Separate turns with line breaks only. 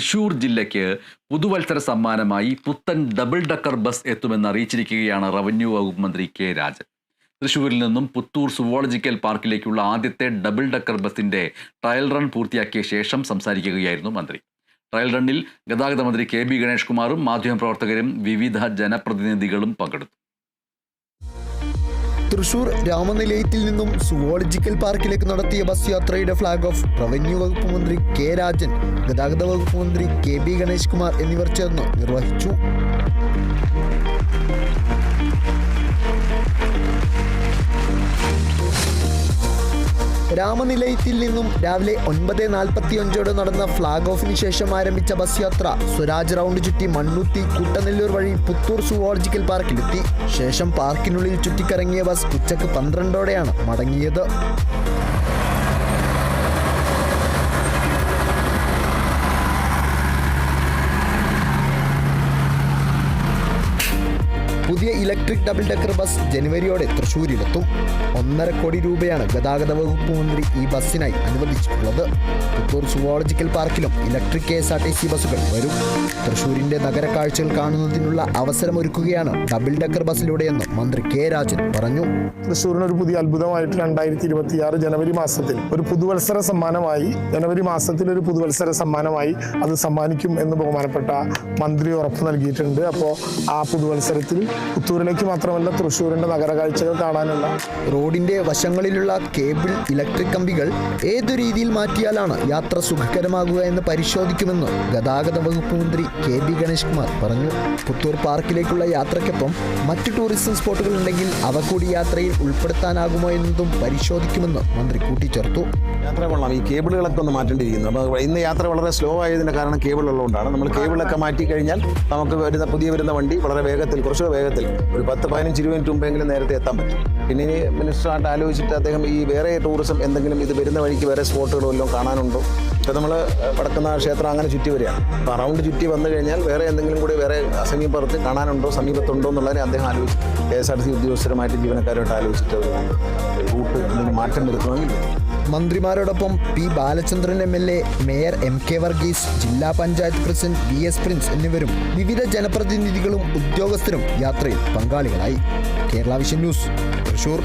തൃശൂർ ജില്ലയ്ക്ക് പുതുവത്സര സമ്മാനമായി പുത്തൻ ഡബിൾ ഡക്കർ ബസ് എത്തുമെന്ന് അറിയിച്ചിരിക്കുകയാണ് റവന്യൂ വകുപ്പ് മന്ത്രി കെ രാജൻ. തൃശൂരിൽ നിന്നും പുത്തൂർ സുവോളജിക്കൽ പാർക്കിലേക്കുള്ള ആദ്യത്തെ ഡബിൾ ഡക്കർ ബസിന്റെ ട്രയൽ റൺ പൂർത്തിയാക്കിയ ശേഷം സംസാരിക്കുകയായിരുന്നു മന്ത്രി. ട്രയൽ റണ്ണിൽ ഗതാഗത മന്ത്രി കെ ബി ഗണേഷ് കുമാറും മാധ്യമപ്രവർത്തകരും വിവിധ ജനപ്രതിനിധികളും പങ്കെടുത്തു.
തൃശൂർ രാമനിലയത്തിൽ നിന്നും സുവോളജിക്കൽ പാർക്കിലേക്ക് നടത്തിയ ബസ് യാത്രയുടെ ഫ്ളാഗ് ഓഫ് റവന്യൂ വകുപ്പ് മന്ത്രി കെ രാജൻ ഗതാഗത വകുപ്പ് മന്ത്രി കെ ബി ഗണേഷ് കുമാർ എന്നിവർ ചേർന്ന് നിർവഹിച്ചു. രാമനിലയത്തിൽ നിന്നും രാവിലെ ഒൻപത് നാൽപ്പത്തി അഞ്ചോടെ നടന്ന ഫ്ളാഗ് ഓഫിന് ശേഷം ആരംഭിച്ച ബസ് യാത്ര സ്വരാജ് റൗണ്ട് ചുറ്റി മണ്ണുത്തി കുട്ടനെല്ലൂർ വഴി പുത്തൂർ സുവോളജിക്കൽ പാർക്കിലെത്തി. ശേഷം പാർക്കിനുള്ളിൽ ചുറ്റിക്കറങ്ങിയ ബസ് ഉച്ചയ്ക്ക് പന്ത്രണ്ടോടെയാണ് മടങ്ങിയത്. പുതിയ ഇലക്ട്രിക് ഡബിൾ ഡെക്കർ ബസ് ജനുവരിയോടെ തൃശൂരിലെത്തും. ഒന്നര കോടി രൂപയാണ് ഗതാഗത വകുപ്പ് മന്ത്രി ഈ ബസ്സിനായി അനുവദിച്ചിട്ടുള്ളത്. Puthur zoological പാർക്കിലും electric K S R T C ബസ്സുകൾ വരും. തൃശൂരിന്റെ നഗര കാഴ്ചകൾ കാണുന്നതിനുള്ള അവസരമൊരുക്കുകയാണ് ഡബിൾ ഡെക്കർ ബസ്സിലൂടെയെന്ന് മന്ത്രി കെ രാജൻ പറഞ്ഞു.
തൃശ്ശൂരിന് ഒരു പുതിയ അത്ഭുതമായിട്ട് രണ്ടായിരത്തി ഇരുപത്തിയാറ് ജനുവരി മാസത്തിൽ ഒരു പുതുവത്സര സമ്മാനമായി ജനുവരി മാസത്തിൽ ഒരു പുതുവത്സര സമ്മാനമായി അത് സമ്മാനിക്കും എന്ന് ബഹുമാനപ്പെട്ട മന്ത്രി ഉറപ്പ് നൽകിയിട്ടുണ്ട്. അപ്പോൾ ആ പുതുവത്സരത്തിൽ പുത്തൂരിലേക്ക് മാത്രമല്ല തൃശ്ശൂരിന്റെ നഗര കാഴ്ചകൾ കാണാനുള്ള.
റോഡിന്റെ വശങ്ങളിലുള്ള കേബിൾ ഇലക്ട്രിക് കമ്പികൾ ഏതു രീതിയിൽ മാറ്റിയാലാണ് യാത്ര സുഖകരമാകുക എന്ന് പരിശോധിക്കുമെന്ന് ഗതാഗത വകുപ്പ് മന്ത്രി കെ ബി ഗണേഷ് കുമാർ പറഞ്ഞു. പുത്തൂർ പാർക്കിലേക്കുള്ള യാത്രയ്ക്കൊപ്പം മറ്റു ടൂറിസം സ്പോട്ടുകൾ ഉണ്ടെങ്കിൽ അവ കൂടി യാത്രയിൽ ഉൾപ്പെടുത്താനാകുമോ എന്നതും പരിശോധിക്കുമെന്ന് മന്ത്രി കൂട്ടിച്ചേർത്തു.
യാത്ര കൊള്ളാം. ഈ കേബിളുകളൊക്കെ ഒന്ന് മാറ്റേണ്ടിയിരിക്കുന്നു. അപ്പോൾ ഇന്ന് യാത്ര വളരെ സ്ലോ ആയതിന്റെ കാരണം കേബിൾ ഉള്ളതുകൊണ്ടാണ് നമ്മൾ കേബിളൊക്കെ മാറ്റി കഴിഞ്ഞാൽ നമുക്ക് വരുന്ന പുതിയ വരുന്ന വണ്ടി വളരെ വേഗത്തിൽ കുറച്ച് വേഗത്തിൽ ഒരു പത്ത് പതിനഞ്ച് ഇരുപത് മിനിറ്റ് മുമ്പെങ്കിലും നേരത്തെ എത്താൻ പറ്റും. പിന്നെ ഇനി മിനിസ്റ്ററായിട്ട് ആലോചിച്ചിട്ട് അദ്ദേഹം ഈ വേറെ ടൂറിസം എന്തെങ്കിലും ഇത് വരുന്ന വഴിക്ക് വേറെ സ്പോട്ടുകളോ എല്ലാം കാണാനുണ്ടോ? ഇപ്പം നമ്മൾ വടക്കുന്ന ക്ഷേത്രം അങ്ങനെ ചുറ്റി വരികയാണ്. അപ്പോൾ റൗണ്ട് ചുറ്റി വന്നു കഴിഞ്ഞാൽ വേറെ എന്തെങ്കിലും കൂടി വേറെ സമീപത്ത് കാണാനുണ്ടോ സമീപത്തുണ്ടോ എന്നുള്ളതിനെ അദ്ദേഹം ആലോചിച്ചു കെ എസ് ആർ സി ഉദ്യോഗസ്ഥരുമായിട്ട് ജീവനക്കാരുമായിട്ട് ആലോചിച്ചിട്ട് റൂട്ട് എന്തെങ്കിലും മാറ്റം വരുത്തണമെങ്കിൽ
മന്ത്രിമാരോടൊപ്പം P Balachandran M L A mayor M K Varghese ജില്ലാ panchayat president V S Prince എന്നിവരും വിവിധ ജനപ്രതിനിധികളും ഉദ്യോഗസ്ഥരും യാത്രയിൽ പങ്കാളികളായി കേരള വിഷൻ ന്യൂസ് തൃശൂർ.